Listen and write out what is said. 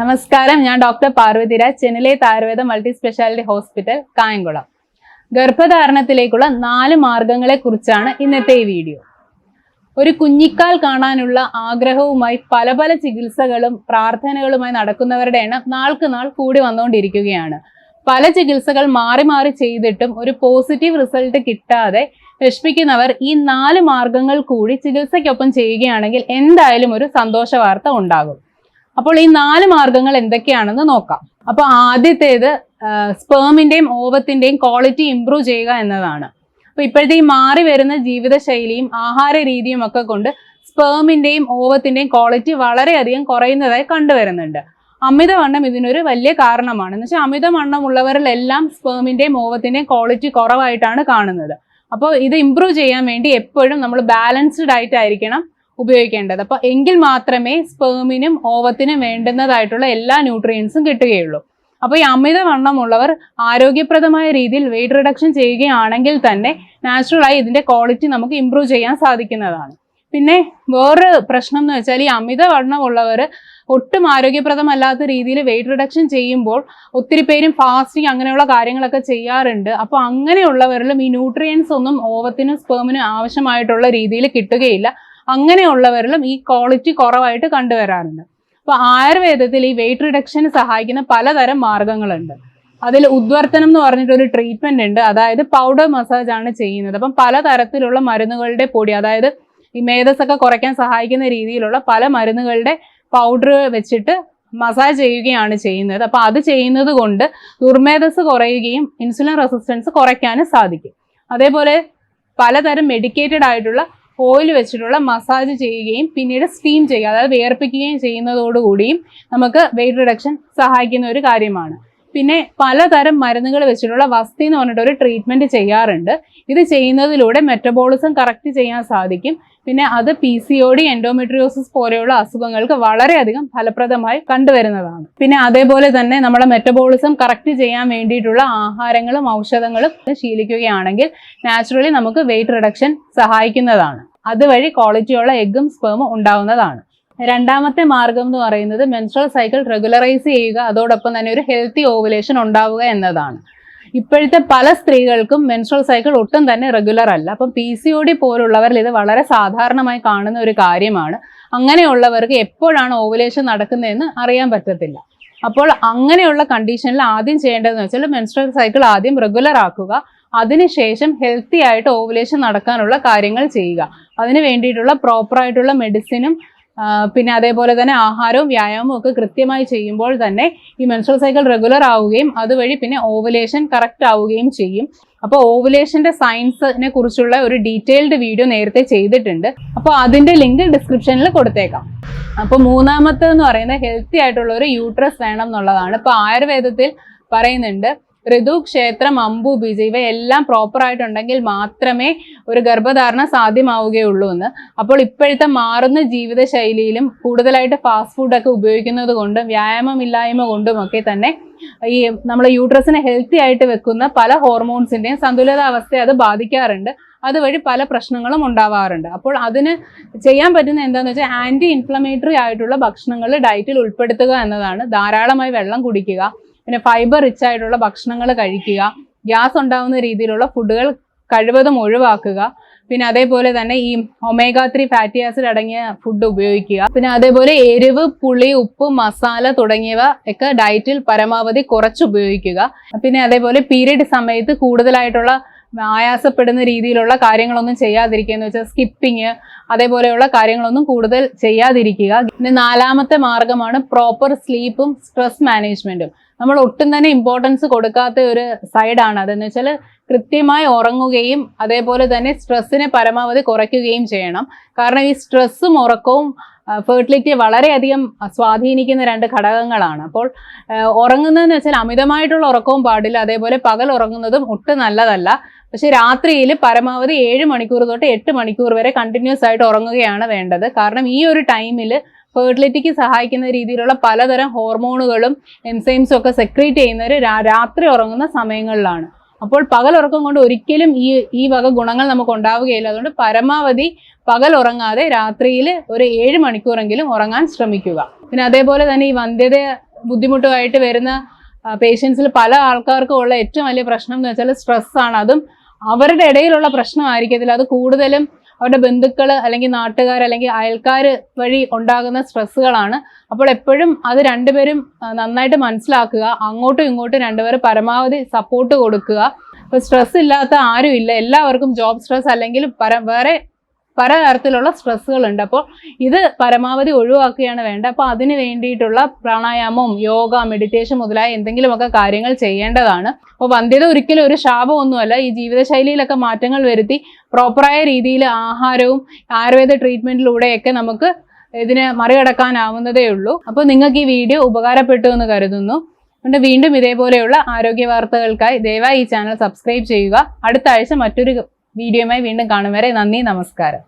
നമസ്കാരം. ഞാൻ doctor Parvathiraj Chennilethu Ayurveda multi speciality hospital Kayamkulam. ഗർഭധാരണത്തിലേക്കുള്ള നാല് മാർഗങ്ങളെ കുറിച്ചാണ് ഇന്നത്തെ ഈ വീഡിയോ. ഒരു കുഞ്ഞിക്കാൽ കാണാനുള്ള ആഗ്രഹവുമായി പല പല ചികിത്സകളും പ്രാർത്ഥനകളുമായി നടക്കുന്നവരുടെ എണ്ണം നാൾക്ക് നാൾ കൂടി വന്നുകൊണ്ടിരിക്കുകയാണ്. പല ചികിത്സകൾ മാറി മാറി ചെയ്തിട്ടും ഒരു പോസിറ്റീവ് റിസൾട്ട് കിട്ടാതെ വിഷമിക്കുന്നവർ ഈ നാല് മാർഗങ്ങൾ കൂടി ചികിത്സയ്ക്കൊപ്പം ചെയ്യുകയാണെങ്കിൽ എന്തായാലും ഒരു സന്തോഷ വാർത്ത ഉണ്ടാകും. അപ്പോൾ ഈ നാല് മാർഗങ്ങൾ എന്തൊക്കെയാണെന്ന് നോക്കാം. അപ്പൊ ആദ്യത്തേത് സ്പേമിന്റെയും ഓവത്തിന്റെയും ക്വാളിറ്റി ഇംപ്രൂവ് ചെയ്യുക എന്നതാണ്. അപ്പൊ ഇപ്പോഴത്തെ ഈ മാറി വരുന്ന ജീവിതശൈലിയും ആഹാര രീതിയും ഒക്കെ കൊണ്ട് സ്പേമിന്റെയും ഓവത്തിന്റെയും ക്വാളിറ്റി വളരെയധികം കുറയുന്നതായി കണ്ടുവരുന്നുണ്ട്. അമിതവണ്ണം ഇതിനൊരു വലിയ കാരണമാണ്. എന്ന് വെച്ചാൽ അമിതവണ്ണം ഉള്ളവരിലെല്ലാം സ്പേമിന്റെയും ഓവത്തിന്റെയും ക്വാളിറ്റി കുറവായിട്ടാണ് കാണുന്നത്. അപ്പോൾ ഇത് ഇമ്പ്രൂവ് ചെയ്യാൻ വേണ്ടി എപ്പോഴും നമ്മൾ ബാലൻസ്ഡ് ആയിട്ടായിരിക്കണം ഉപയോഗിക്കേണ്ടത്. അപ്പോൾ എങ്കിൽ മാത്രമേ സ്പേമിനും ഓവത്തിനും വേണ്ടുന്നതായിട്ടുള്ള എല്ലാ ന്യൂട്രിയൻസും കിട്ടുകയുള്ളൂ. അപ്പോൾ ഈ അമിതവണ്ണമുള്ളവർ ആരോഗ്യപ്രദമായ രീതിയിൽ വെയിറ്റ് റിഡക്ഷൻ ചെയ്യുകയാണെങ്കിൽ തന്നെ നാച്ചുറലായി ഇതിന്റെ ക്വാളിറ്റി നമുക്ക് ഇമ്പ്രൂവ് ചെയ്യാൻ സാധിക്കുന്നതാണ്. പിന്നെ വേറൊരു പ്രശ്നം എന്ന് വെച്ചാൽ ഈ അമിതവണ്ണമുള്ളവർ ഒട്ടും ആരോഗ്യപ്രദമല്ലാത്ത രീതിയിൽ വെയിറ്റ് റിഡക്ഷൻ ചെയ്യുമ്പോൾ ഒത്തിരി പേരും ഫാസ്റ്റിംഗ് അങ്ങനെയുള്ള കാര്യങ്ങളൊക്കെ ചെയ്യാറുണ്ട്. അപ്പോൾ അങ്ങനെയുള്ളവരിലും ഈ ന്യൂട്രിയൻസ് ഒന്നും ഓവത്തിനും സ്പേമിനും ആവശ്യമായിട്ടുള്ള രീതിയിൽ കിട്ടുകയില്ല. അങ്ങനെയുള്ളവരിലും ഈ ക്വാളിറ്റി കുറവായിട്ട് കണ്ടുവരാറുണ്ട്. അപ്പോൾ ആയുർവേദത്തിൽ ഈ വെയിറ്റ് റിഡക്ഷന് സഹായിക്കുന്ന പലതരം മാർഗങ്ങളുണ്ട്. അതിൽ ഉദ്വർത്തനം എന്ന് പറഞ്ഞിട്ട് ഒരു ട്രീറ്റ്മെന്റ് ഉണ്ട്. അതായത് പൗഡർ മസാജ് ആണ് ചെയ്യുന്നത്. അപ്പം പലതരത്തിലുള്ള മരുന്നുകളുടെ പൊടി അതായത് ഈ മേധസ്സൊക്കെ കുറയ്ക്കാൻ സഹായിക്കുന്ന രീതിയിലുള്ള പല മരുന്നുകളുടെ പൗഡർ വെച്ചിട്ട് മസാജ് ചെയ്യുകയാണ് ചെയ്യുന്നത്. അപ്പൊ അത് ചെയ്യുന്നത് കൊണ്ട് ദുർമേധസ് കുറയുകയും ഇൻസുലിൻ റെസിസ്റ്റൻസ് കുറയ്ക്കാനും സാധിക്കും. അതേപോലെ പലതരം മെഡിക്കേറ്റഡ് ആയിട്ടുള്ള ഓയിൽ വെച്ചിട്ടുള്ള മസാജ് ചെയ്യുകയും പിന്നീട് സ്റ്റീം ചെയ്യുക അതായത് വേർപ്പിക്കുകയും ചെയ്യുന്നതോടുകൂടിയും നമുക്ക് വെയിറ്റ് റിഡക്ഷൻ സഹായിക്കുന്ന ഒരു കാര്യമാണ്. പിന്നെ പലതരം മരുന്നുകൾ വെച്ചിട്ടുള്ള വസ്തി എന്ന് പറഞ്ഞിട്ട് ഒരു ട്രീറ്റ്മെന്റ് ചെയ്യാറുണ്ട്. ഇത് ചെയ്യുന്നതിലൂടെ മെറ്റബോളിസം കറക്റ്റ് ചെയ്യാൻ സാധിക്കും. പിന്നെ അത് P C O D endometriosis പോലെയുള്ള അസുഖങ്ങൾക്ക് വളരെയധികം ഫലപ്രദമായി കണ്ടുവരുന്നതാണ്. പിന്നെ അതേപോലെ തന്നെ നമ്മുടെ മെറ്റബോളിസം കറക്റ്റ് ചെയ്യാൻ വേണ്ടിയിട്ടുള്ള ആഹാരങ്ങളും ഔഷധങ്ങളും ശീലിക്കുകയാണെങ്കിൽ നാച്ചുറലി നമുക്ക് വെയിറ്റ് റിഡക്ഷൻ സഹായിക്കുന്നതാണ്. അതുവഴി ക്വാളിറ്റിയുള്ള എഗ്ഗും സ്പേമും ഉണ്ടാവുന്നതാണ്. രണ്ടാമത്തെ മാർഗം എന്ന് പറയുന്നത് മെൻസ്ട്രൽ സൈക്കിൾ റെഗുലറൈസ് ചെയ്യുക അതോടൊപ്പം തന്നെ ഒരു ഹെൽത്തി ഓവുലേഷൻ ഉണ്ടാവുക എന്നതാണ്. ഇപ്പോഴത്തെ പല സ്ത്രീകൾക്കും മെൻസ്ട്രൽ സൈക്കിൾ ഒട്ടും തന്നെ റെഗുലർ അല്ല. അപ്പം പി സി ഒ ഡി പോലുള്ളവരിൽ ഇത് വളരെ സാധാരണമായി കാണുന്ന ഒരു കാര്യമാണ്. അങ്ങനെയുള്ളവർക്ക് എപ്പോഴാണ് ഓവുലേഷൻ നടക്കുന്നതെന്ന് അറിയാൻ പറ്റത്തില്ല. അപ്പോൾ അങ്ങനെയുള്ള കണ്ടീഷനിൽ ആദ്യം ചെയ്യേണ്ടതെന്ന് വെച്ചാൽ മെൻസ്ട്രൽ സൈക്കിൾ ആദ്യം റെഗുലർ ആക്കുക. അതിനുശേഷം ഹെൽത്തി ആയിട്ട് ഓവുലേഷൻ നടക്കാനുള്ള കാര്യങ്ങൾ ചെയ്യുക. അതിന് വേണ്ടിയിട്ടുള്ള പ്രോപ്പറായിട്ടുള്ള മെഡിസിനും പിന്നെ അതേപോലെ തന്നെ ആഹാരവും വ്യായാമവും ഒക്കെ കൃത്യമായി ചെയ്യുമ്പോൾ തന്നെ ഈ മെൻസ്ട്രൽ സൈക്കിൾ റെഗുലർ ആവുകയും അതുവഴി പിന്നെ ഓവുലേഷൻ കറക്റ്റ് ആവുകയും ചെയ്യും. അപ്പോൾ ഓവുലേഷന്റെ സയൻസിനെ കുറിച്ചുള്ള ഒരു ഡീറ്റെയിൽഡ് വീഡിയോ നേരത്തെ ചെയ്തിട്ടുണ്ട്. അപ്പോൾ അതിന്റെ ലിങ്ക് ഡിസ്ക്രിപ്ഷനിൽ കൊടുത്തേക്കാം. അപ്പോൾ മൂന്നാമത്തെ എന്ന് പറയുന്നത് ഹെൽത്തി ആയിട്ടുള്ള ഒരു യൂട്രസ് വേണം എന്നുള്ളതാണ്. ഇപ്പോൾ ആയുർവേദത്തിൽ പറയുന്നുണ്ട് ഋതു ക്ഷേത്രം അമ്പു ബീജ ഇവയെല്ലാം പ്രോപ്പർ ആയിട്ടുണ്ടെങ്കിൽ മാത്രമേ ഒരു ഗർഭധാരണ സാധ്യമാവുകയുള്ളൂ എന്ന്. അപ്പോൾ ഇപ്പോഴത്തെ മാറുന്ന ജീവിതശൈലിയിലും കൂടുതലായിട്ട് ഫാസ്റ്റ് ഫുഡൊക്കെ ഉപയോഗിക്കുന്നത് കൊണ്ടും വ്യായാമമില്ലായ്മ കൊണ്ടുമൊക്കെ തന്നെ ഈ നമ്മളെ യൂട്രസിനെ ഹെൽത്തി ആയിട്ട് വെക്കുന്ന പല ഹോർമോൺസിന്റെയും സന്തുലിതാവസ്ഥയെ അത് ബാധിക്കാറുണ്ട്. അതുവഴി പല പ്രശ്നങ്ങളും ഉണ്ടാവാറുണ്ട്. അപ്പോൾ അതിന് ചെയ്യാൻ പറ്റുന്ന എന്താണെന്ന് വെച്ചാൽ ആന്റി ഇൻഫ്ലമേറ്ററി ആയിട്ടുള്ള ഭക്ഷണങ്ങൾ ഡയറ്റിൽ ഉൾപ്പെടുത്തുക എന്നതാണ്. ധാരാളമായി വെള്ളം കുടിക്കുക പിന്നെ ഫൈബർ റിച്ച് ആയിട്ടുള്ള ഭക്ഷണങ്ങൾ കഴിക്കുക ഗ്യാസ് ഉണ്ടാകുന്ന രീതിയിലുള്ള ഫുഡുകൾ കഴിവതും ഒഴിവാക്കുക പിന്നെ അതേപോലെ തന്നെ ഈ ഒമേഗ ത്രീ ഫാറ്റി ആസിഡ് അടങ്ങിയ ഫുഡ് ഉപയോഗിക്കുക പിന്നെ അതേപോലെ എരിവ് പുളി ഉപ്പ് മസാല തുടങ്ങിയവ ഒക്കെ ഡയറ്റിൽ പരമാവധി കുറച്ച് ഉപയോഗിക്കുക പിന്നെ അതേപോലെ പീരീഡ് സമയത്ത് കൂടുതലായിട്ടുള്ള ആയാസപ്പെടുന്ന രീതിയിലുള്ള കാര്യങ്ങളൊന്നും ചെയ്യാതിരിക്കുക എന്ന് വെച്ചാൽ സ്കിപ്പിങ് അതേപോലെയുള്ള കാര്യങ്ങളൊന്നും കൂടുതൽ ചെയ്യാതിരിക്കുക. പിന്നെ നാലാമത്തെ മാർഗമാണ് പ്രോപ്പർ സ്ലീപ്പും സ്ട്രെസ് മാനേജ്മെന്റും നമ്മൾ ഒട്ടും തന്നെ ഇമ്പോർട്ടൻസ് കൊടുക്കാത്ത ഒരു സൈഡാണ് അതെന്ന് വെച്ചാൽ കൃത്യമായി ഉറങ്ങുകയും അതേപോലെ തന്നെ സ്ട്രെസ്സിനെ പരമാവധി കുറയ്ക്കുകയും ചെയ്യണം. കാരണം ഈ സ്ട്രെസ്സും ഉറക്കവും ഫെർട്ടിലിറ്റിയെ വളരെയധികം സ്വാധീനിക്കുന്ന രണ്ട് ഘടകങ്ങളാണ്. അപ്പോൾ ഉറങ്ങുന്നതെന്ന് വെച്ചാൽ അമിതമായിട്ടുള്ള ഉറക്കവും പാടില്ല. അതേപോലെ പകൽ ഉറങ്ങുന്നതും ഒട്ടും നല്ലതല്ല. പക്ഷെ രാത്രിയിൽ പരമാവധി ഏഴ് മണിക്കൂർ തൊട്ട് എട്ട് മണിക്കൂർ വരെ കണ്ടിന്യൂസ് ആയിട്ട് ഉറങ്ങുകയാണ് വേണ്ടത്. കാരണം ഈ ഒരു ടൈമിൽ ഫെർട്ടിലിറ്റിക്ക് സഹായിക്കുന്ന രീതിയിലുള്ള പലതരം ഹോർമോണുകളും എൻസൈംസും ഒക്കെ സെക്രീറ്റ് ചെയ്യുന്നവർ രാത്രി ഉറങ്ങുന്ന സമയങ്ങളിലാണ്. അപ്പോൾ പകൽ ഉറക്കം കൊണ്ട് ഒരിക്കലും ഈ ഈ വക ഗുണങ്ങൾ നമുക്ക് ഉണ്ടാവുകയില്ല. അതുകൊണ്ട് പരമാവധി പകൽ ഉറങ്ങാതെ രാത്രിയിൽ ഒരു ഏഴ് മണിക്കൂറെങ്കിലും ഉറങ്ങാൻ ശ്രമിക്കുക. പിന്നെ അതേപോലെ തന്നെ ഈ വന്ധ്യത ബുദ്ധിമുട്ടുമായിട്ട് വരുന്ന പേഷ്യൻസിൽ പല ആൾക്കാർക്കും ഉള്ള ഏറ്റവും വലിയ പ്രശ്നം എന്ന് വെച്ചാൽ സ്ട്രെസ്സാണ് അതും അവരുടെ ഇടയിലുള്ള പ്രശ്നമായിരിക്കത്തില്ല. അത് കൂടുതലും അവരുടെ ബന്ധുക്കൾ അല്ലെങ്കിൽ നാട്ടുകാർ അല്ലെങ്കിൽ അയൽക്കാർ വഴി ഉണ്ടാകുന്ന സ്ട്രെസ്സുകളാണ് അപ്പോൾ എപ്പോഴും അത് രണ്ടുപേരും നന്നായിട്ട് മനസ്സിലാക്കുക അങ്ങോട്ടും ഇങ്ങോട്ടും രണ്ടുപേരും പരമാവധി സപ്പോർട്ട് കൊടുക്കുക. ഇപ്പോൾ സ്ട്രെസ് ഇല്ലാത്ത ആരും ഇല്ല. എല്ലാവർക്കും ജോബ് സ്ട്രെസ് അല്ലെങ്കിൽ പര വേറെ പല തരത്തിലുള്ള സ്ട്രെസ്സുകൾ ഉണ്ട് അപ്പോൾ ഇത് പരമാവധി ഒഴിവാക്കുകയാണ് വേണ്ടത്. അപ്പോൾ അതിന് വേണ്ടിയിട്ടുള്ള പ്രാണായാമവും യോഗ മെഡിറ്റേഷൻ മുതലായ എന്തെങ്കിലുമൊക്കെ കാര്യങ്ങൾ ചെയ്യേണ്ടതാണ്. അപ്പോൾ വന്ധ്യത ഒരിക്കലും ഒരു ശാപമൊന്നുമല്ല. ഈ ജീവിതശൈലിയിലൊക്കെ മാറ്റങ്ങൾ വരുത്തി പ്രോപ്പറായ രീതിയിൽ ആഹാരവും ആയുർവേദ ട്രീറ്റ്മെന്റിലൂടെയൊക്കെ നമുക്ക് ഇതിനെ മറികടക്കാനാവുന്നതേ ഉള്ളൂ. അപ്പോൾ നിങ്ങൾക്ക് ഈ വീഡിയോ ഉപകാരപ്പെട്ടു എന്ന് കരുതുന്നു. അതുകൊണ്ട് വീണ്ടും ഇതേപോലെയുള്ള ആരോഗ്യ വാർത്തകൾക്കായി ദയവായി ഈ ചാനൽ സബ്സ്ക്രൈബ് ചെയ്യുക. അടുത്ത ആഴ്ച മറ്റൊരു വീഡിയോയുമായി വീണ്ടും കാണും വരെ നന്ദി നമസ്കാരം.